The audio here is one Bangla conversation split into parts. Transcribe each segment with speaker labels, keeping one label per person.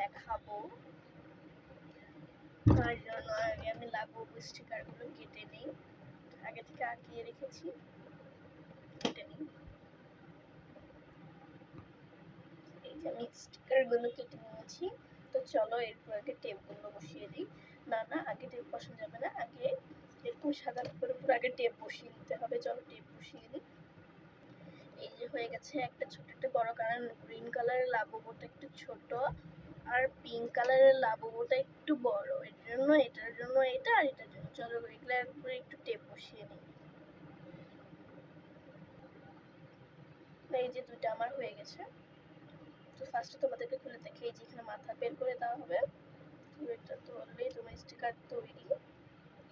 Speaker 1: দেখাবো। তার জন্য আগে আমি লাগবো স্টিকারগুলো কেটে নিই। আগে থেকে আঁকিয়ে রেখেছি। কেটে নিই। আমি স্টিকারগুলো কেটে নিয়েছি। তো চলো এরপর আগে টেপগুলো বসিয়ে দিই। না না, আগে টেপ বসানো যাবে না। আগে এরকম সাদা পেপারের উপর আগে টেপ বসিয়ে দিতে হবে। চলো টেপ বসিয়ে দিই। এই যে হয়ে গেছে একটা ছোট একটা বড় কালার গ্রিন কালারের লাবুবোটা একটু ছোট। আর পিঙ্ক কালারের লাবুবোটা একটু বড়। এটার জন্য এটার জন্য এটা আর এটার জন্য। চলো এগুলোর উপরে একটু টেপ বসিয়ে নিই। এই যে দুইটা আমার হয়ে গেছে। তো ফার্স্টে তোমাদেরকে খুলে দেখি এই যে এখানে মাথা বের করে দেওয়া হবে। এটা তো ধরলেই তোমার স্টিকার তৈরি।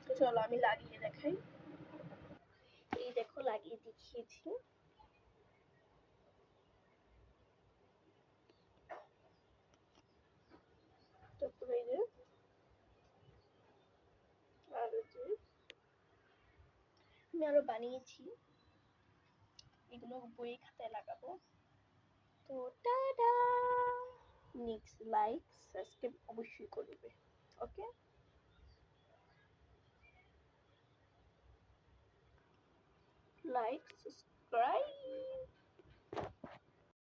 Speaker 1: তো চলো আমি লাগিয়ে দেখাই। এই দেখো, লাগিয়ে দেখিয়েছি তারপরে এই যে আর এই যে আমি আরও বানিয়েছি। এগুলো বই খাতায় লাগাবো। তো টাটা! নেক্সট লাইক সাবস্ক্রাইব অবশ্যই করবে। Okay like subscribe